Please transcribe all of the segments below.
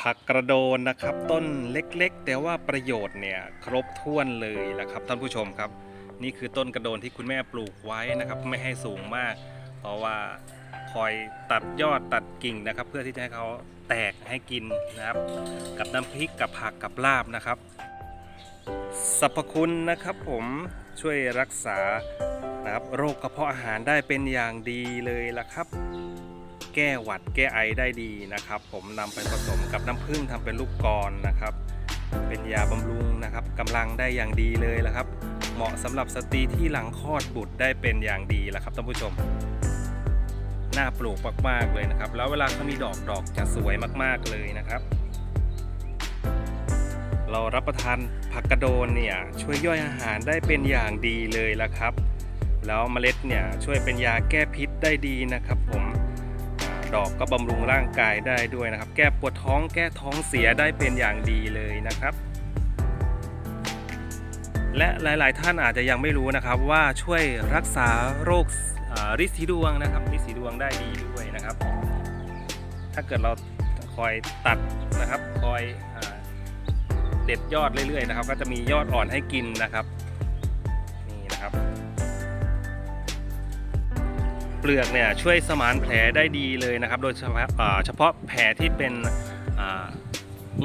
ผักกระโดนนะครับ ต้นเล็กๆ แต่ว่าประโยชน์เนี่ยครบถ้วนเลยละครับท่านผู้ชมครับ นี่คือต้นกระโดนที่คุณแม่ปลูกไว้นะครับ ไม่ให้สูงมาก เพราะว่าคอยตัดยอดตัดกิ่งนะครับ เพื่อที่จะให้เขาแตกให้กินนะครับ กับน้ำพริกกับผักกับลาบนะครับสรรพคุณนะครับผมช่วยรักษานะครับโรคกระเพาะอาหารได้เป็นอย่างดีเลยละครับ แก้หวัดแก้ไอได้ดีนะครับ ผมนำไปผสมกับน้ำผึ้งทำเป็นลูกกลอนะครับ เป็นยาบำรุงนะครับกำลังได้อย่างดีเลยละครับ เหมาะสำหรับสตรีที่หลังคลอดบุตรได้เป็นอย่างดีละครับท่านผู้ชมน่าปลูกมากๆเลยนะครับ แล้วเวลาเขามีดอกดอกจะสวยมากๆเลยนะครับ เรารับประทานผักกระโดนเนี่ยช่วยย่อยอาหารได้เป็นอย่างดีเลยละครับ แล้วเมล็ดเนี่ยช่วยเป็นยาแก้พิษได้ดีนะครับผม ดอกก็บำรุงร่างกายได้ด้วยนะครับ แก้ปวดท้องแก้ท้องเสียได้เป็นอย่างดีเลยนะครับ และหลายๆ ท่านอาจจะยังไม่รู้นะครับว่าช่วยรักษาโรคริดสีดวงนะครับริดสีดวงได้ดีด้วยนะครับ ถ้าเกิดเราคอยตัดนะครับคอยอเด็ดยอดเรื่อยๆนะครับ ก็จะมียอดอ่อนให้กินนะครับนี่นะครับ เปลือกเนี่ยช่วยสมานแผลได้ดีเลยนะครับ โดยเฉพาะเฉพาะแผลที่เป็น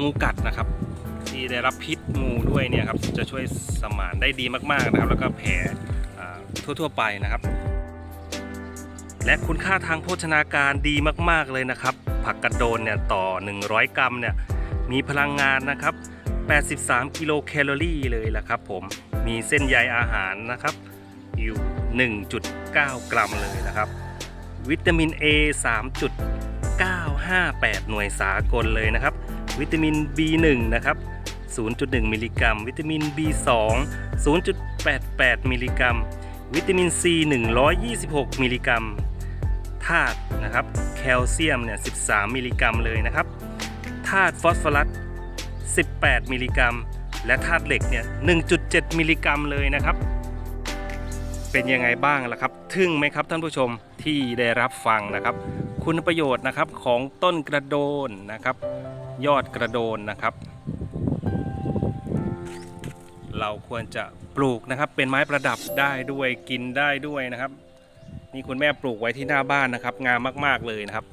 งูกัดนะครับที่ได้รับพิษงูด้วยเนี่ยครับจะช่วยสมานได้ดีมากๆนะครับ แล้วก็แผลทั่วๆไปนะครับ และคุณค่าทางโภชนาการดีมากๆเลยนะครับ ผักกระโดนเนี่ยต่อ 100 กรัมเนี่ยมีพลังงานนะครับ 83 กิโลแคลอรี่เลยละครับผมมีเส้นใยอาหารนะครับ อยู่ 1.9 กรัมเลยนะครับ วิตามิน A 3.958 หน่วยสากลเลยนะครับ วิตามิน B1 นะครับ 0.1 มิลลิกรัม วิตามิน B2 0.88 มิลลิกรัม วิตามิน C 126 มิลลิกรัมธาตุนะครับแคลเซียมเนี่ย 13 มิลลิกรัมเลยนะครับธาตุฟอสฟอรัส 18 มิลลิกรัม และธาตุเหล็กเนี่ย 1.7 มิลลิกรัมเลยนะครับ เป็นยังไงบ้างล่ะครับ ทึ่งไหมครับท่านผู้ชมที่ได้รับฟังนะครับ คุณประโยชน์นะครับของต้นกระโดนนะครับ ยอดกระโดนนะครับ เราควรจะปลูกนะครับ เป็นไม้ประดับได้ด้วยกินได้ด้วยนะครับ นี่คุณแม่ปลูกไว้ที่หน้าบ้านนะครับ งามมากๆเลยนะครับ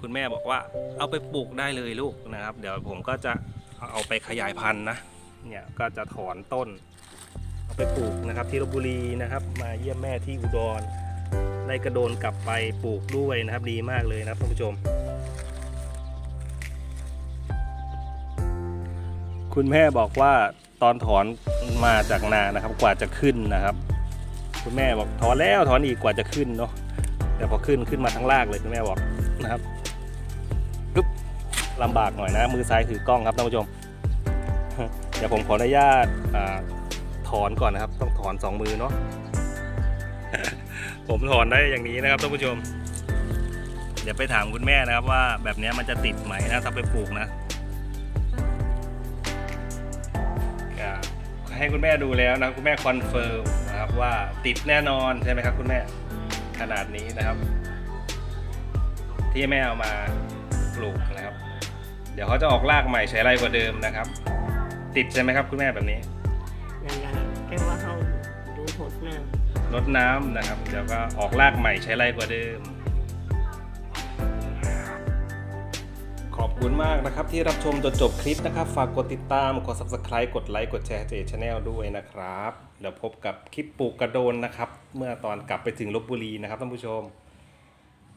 คุณแม่บอกว่าเอาไปปลูกได้เลยลูกนะครับ เดี๋ยวผมก็จะเอาไปขยายพันธุ์นะเนี่ยก็จะถอนต้น ไปปลูกนะครับที่ลบบุรีนะครับ มาเยี่ยมแม่ที่อุดรได้กระโดนกลับไปปลูกด้วยนะครับ ดีมากเลยนะครับท่านผู้ชม คุณแม่บอกว่าตอนถอนมาจากนานะครับ กว่าจะขึ้นนะครับ คุณแม่บอกถอนแล้วถอนอีกกว่าจะขึ้นเนาะแต่พอขึ้นขึ้นมาทั้งรากเลยคุณแม่บอกนะครับปึ๊บลำบากหน่อยนะ มือซ้ายถือกล้องครับท่านผู้ชม เดี๋ยวผมขออนุญาตอ่า ถอนก่อนนะครับ ต้องถอนสองมือเนาะผมถอนได้อย่างนี้นะครับท่านผู้ชม เดี๋ยวไปถามคุณแม่นะครับว่าแบบนี้มันจะติดไหมนะถ้าไปปลูกนะให้คุณแม่ดูแล้วนะคุณแม่คอนเฟิร์มนะครับว่าติดแน่นอนใช่ไหมครับ คุณแม่ขนาดนี้นะครับ ที่แม่เอามาปลูกนะครับ เดี๋ยวเขาจะออกรากใหม่ใช้ไรกว่าเดิมนะครับ ติดใช่ไหมครับ คุณแม่แบบนี้ แหละแต่ว่าเขาดูหดน้รดน้ำนะครับเดี๋ยวก็ออกรากใหม่ใช้ไรกว่าเดิม ขอบคุณมากนะครับที่รับชมจนจบคลิปนะครับ ฝากกดติดตาม กด subscribe กดไลค์ กดแชร์เจชแนลด้วยนะครับ เดี๋ยวพบกับคลิปปลูกกระโดนนะครับ เมื่อตอนกลับไปถึงลบบุรีนะครับท่านผู้ชม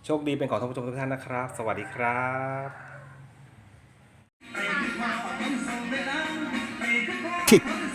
โชคดีเป็นของท่านผู้ชมทุกท่านนะครับ สวัสดีครับ kick.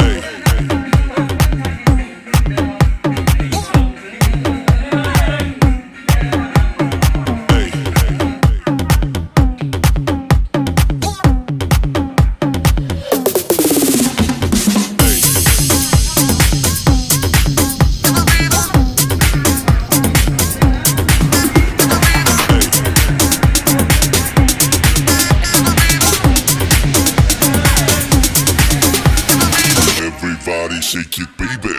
Shake it, baby.